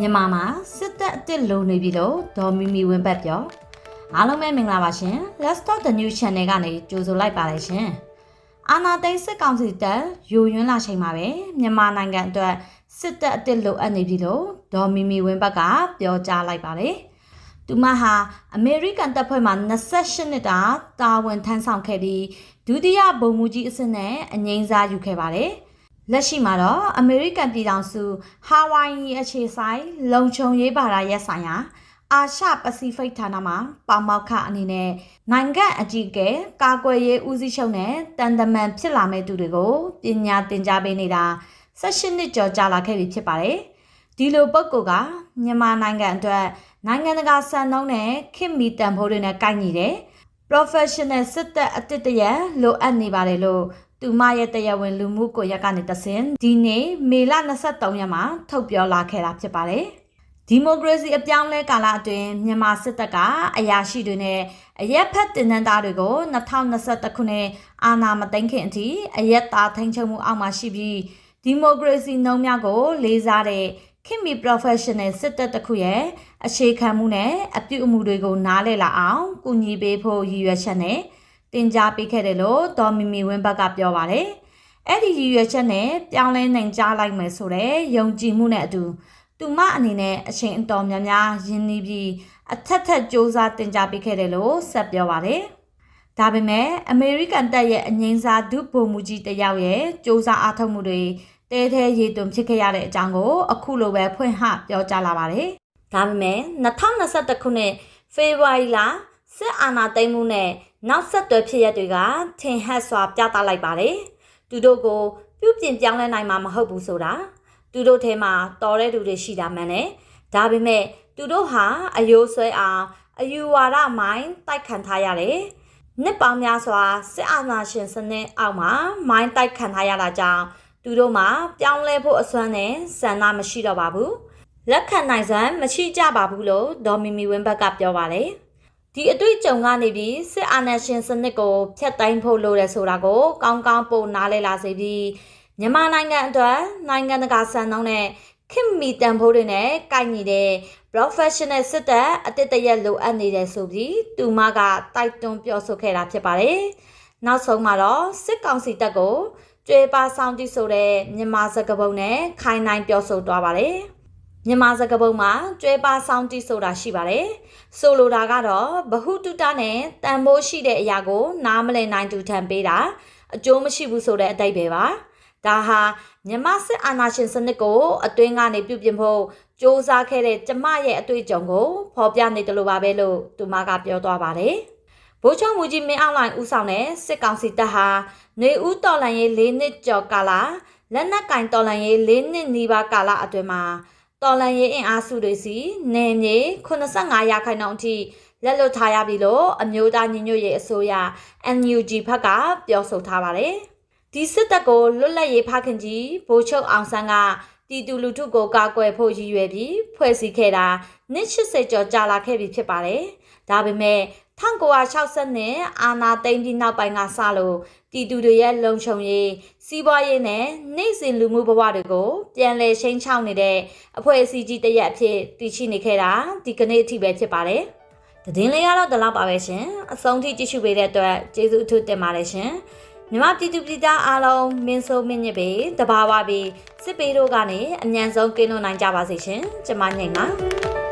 မြန်မာမှာစစ်တပ်အစ်စ်လုံနေပြီလို့ဒေါ်မီမီဝင်းပတ်ပြောအားလုံးပဲမင်္ဂလာပါရှင် Let's Talk the New Channel ကနေကြိုဆိုလိုက်ပါတယ်ရှင်အာနာသိန်းစစ်ကောင်စီတပ်ယိုယွန်းလာချိန်မှာပဲမြန်မာနိုင်ငံအတွက်စစ်တပ်အစ်စ်လုံအပ်နေပြီလို့ဒေါ်မီမီဝင်းပတ်ကပြောကြားလိုက်ပါတယ်သူမဟာအမေရိကန်တပ်ဖွဲ့မှာ28နှစ်တာတာဝန်ထမ်းဆောင်ခဲ့ပြီးဒုတိယဗိုလ်မှူးကြီးအဆင့်နဲ့အငိမ့်စားယူခဲ့ပါတယ်။ လက်ရှိမှာတော့အမေရိကန်ပြည်ထောင်စုဟာဝိုင်ယီအခြေဆိုင်လုံခြုံရေးဘာသာရပ်ဆိုင်ရာအာရှပစိဖိတ်ဌာနမှာပေါမောက်ခအနေနဲ့နိုင်ငံအကြီးအကဲကာကွယ်ရေးဦးစီးချုပ်နဲ့တန်တမန်ဖြစ်လာမဲ့သူတွေကိုပညာသင်ကြားပေးနေတာ18နှစ်ကျော်ကြာလာခဲ့ပြီဖြစ်ပါတယ်။ဒီလိုပုံကောကမြန်မာနိုင်ငံအတွက်နိုင်ငံတကာစံနှုန်းနဲ့ခင်မီတန်ဖိုးတွေနဲ့ကိုက်ညီတယ် professional စစ်တပ်အတစ်တရလိုအပ်နေပါတယ်လို့ သူမရဲ့တရားဝင်လူမှုကွန်ရက်ကနေတဆင်ဒီနေ့မေလ23ရက်မှာထုတ်ပြောလာခဲ့တာဖြစ်ပါတယ်ဒီမိုကရေစီအပြောင်းလဲကာလအတွင်းမြန်မာစစ်တပ်ကအရာရှိတွေနဲ့အရက်ဖက်တင်နန်းသားတွေကို2021ခုနှစ်အာဏာမသိမ်းခင်အထိအရက်သားထိန်းချုပ်မှုအောက်မှာရှိပြီးဒီမိုကရေစီနှုံးများကိုလေးစားတဲ့ခင်မီ professional စစ်တပ်တစ်ခုရဲ့အခြေခံမှုနဲ့အပြုအမူတွေကိုနားလည်လာအောင်ကူညီပေးဖို့ရည်ရွယ်ချက်နဲ့ တင် जा ပေးခဲ့တယ်လို့ဒေါ်မီမီဝင်းဘက်ကပြောပါတယ်။အဲ့ဒီရည်ရွယ်ချက်နဲ့ပြောင်းလဲနိုင်ကြလိုက်မယ်ဆိုတဲ့ယုံကြည်မှုနဲ့အတူသူမအနေနဲ့အချိန်အတော်များများရင်းနှီးပြီးအထက်ထက်စ조사တင် जा ပေးခဲ့တယ်လို့ဆက်ပြောပါတယ်။ဒါပေမဲ့အမေရိကန်တပ်ရဲ့အငိမ့်စားဒုဗိုလ်မှူးကြီးတယောက်ရဲ့စ조사အားထုတ်မှုတွေတဲသေးရေသွင်းဖြစ်ခဲ့ရတဲ့အကြောင်းကိုအခုလိုပဲဖွင့်ဟပြောကြားလာပါတယ်။ဒါပေမဲ့2021ခုနှစ်ဖေဖော်ဝါရီလ စစ်အာဏာသိမ်းမှုနဲ့နောက်ဆက်တွဲဖြစ်ရပ်တွေကထင်ဟပ်စွာပြသလိုက်ပါတယ်။သူတို့ကိုပြုပြင်ပြောင်းလဲနိုင်မှာမဟုတ်ဘူးဆိုတာသူတို့ထဲမှာတော်တဲ့သူတွေရှိတာမှန်တယ်။ဒါပေမဲ့သူတို့ဟာအယိုးဆွဲအောင်အယူဝါဒမိုင်းတိုက်ခံထားရတယ်။နှစ်ပေါင်းများစွာစစ်အာဏာရှင်စနစ်အောက်မှာမိုင်းတိုက်ခံထားရတာကြောင့်သူတို့မှာပြောင်းလဲဖို့အစွမ်းနဲ့ဆန္ဒမရှိတော့ပါဘူးလက်ခံနိုင်စွမ်းမရှိကြပါဘူးလို့ဒေါ်မီမီဝင်းဘက်ကပြောပါတယ် ဒီအတွေ့အကြုံကနေပြီးစစ်အာဏာရှင်စနစ်ကိုဖျက်သိမ်းဖို့လိုတယ်ဆိုတာကို ကောင်းကောင်းပို့နားလည်လာစေပြီးမြန်မာနိုင်ငံအတွက်နိုင်ငံတကာစံနှုန်းနဲ့ခင်မီတန်ဖိုးတွေနဲ့ကိုက်ညီတဲ့ professional စစ်တပ်အတစ်တရက်လိုအပ်နေတယ်ဆိုပြီးသူမကတိုက်တွန်းပြောဆိုခဲ့တာဖြစ်ပါတယ်နောက်ဆုံးမှာတော့စစ်ကောင်စီတပ်ကိုကျွေးပါဆောင်တိဆိုတဲ့မြန်မာစကားပုံနဲ့ခိုင်နိုင်ပြောဆိုသွားပါတယ်။ မြန်မာစကားပုံမှာကျွဲပါဆောင်တိဆိုတာရှိပါတယ်။ဆိုလိုတာကတော့ဘဟုတုတနဲ့တန်ဖိုးရှိတဲ့အရာကို နားမလည်နိုင်သူထံပေးတာအကျိုးမရှိဘူးဆိုတဲ့အတိတ်ပဲပါ။ဒါဟာမြန်မာစစ်အာဏာရှင်စနစ်ကိုအတွင်းကနေပြုပြင်ဖို့စ조사ခဲ့တဲ့ကျမရဲ့အတွေ့အကြုံကိုဖော်ပြနေတယ်လို့ပါပဲလို့သူမကပြောသွားပါတယ်။ဗိုလ်ချုပ်မူကြီးမင်းအောင်လှိုင်ဦးဆောင်တဲ့စစ်ကောင်စီတပ်ဟာနေဦးတော်လန်ရေး၄နှစ်ကျော်ကာလလက်နက်ကင်တော်လန်ရေး၄နှစ်နီးပါးကာလအတွင်းမှာ တော်လန်ရေးအင်အားစုတွေစီနေမြေ85ရာခိုင်နှုန်းအထိလက်လွတ်ထားရပြီလို့အမျိုးသားညီညွတ်ရေးအစိုးရ NUG ဘက်ကပြောဆိုထားပါတယ်။ဒီစစ်တပ်ကိုလွတ်လပ်ရေးဖခင်ကြီးဗိုလ်ချုပ်အောင်ဆန်းကတီတူလူထုကိုကာကွယ်ဖို့ရည်ရွယ်ပြီးဖွဲ့စည်းခဲ့တာနှစ်80ကျော်ကြာလာခဲ့ပြီဖြစ်ပါတယ်။ဒါပေမဲ့ 1960နဲ့အာနာသိန်းပြီးနောက်ပိုင်းကစလို့တီတူတွေရဲ့လုံခြုံရေးစီးပွားရေးနဲ့နိုင်စဉ်လူမှုဘဝတွေကိုပြန်လည်ချိန်ချောင်းနေတဲ့အဖွဲ့အစည်းကြီးတစ်ရက်အဖြစ်တည်ရှိနေခဲ့တာဒီကနေ့အထိပဲဖြစ်ပါတယ်။သတင်းလေးကတော့ဒီလောက်ပါပဲရှင်။အဆုံးထိကြည့်ရှုပေးတဲ့အတွက်ကျေးဇူးအထူးတင်ပါတယ်ရှင်။မြမပြည်သူပြည်သားအားလုံးမင်းဆိုးမင်းညစ်ပေတဘာဝပြီးစစ်ပေတို့ကနေအញ្ញံဆုံးကင်းလွန်နိုင်ကြပါစေရှင်။ကျမညင်ပါ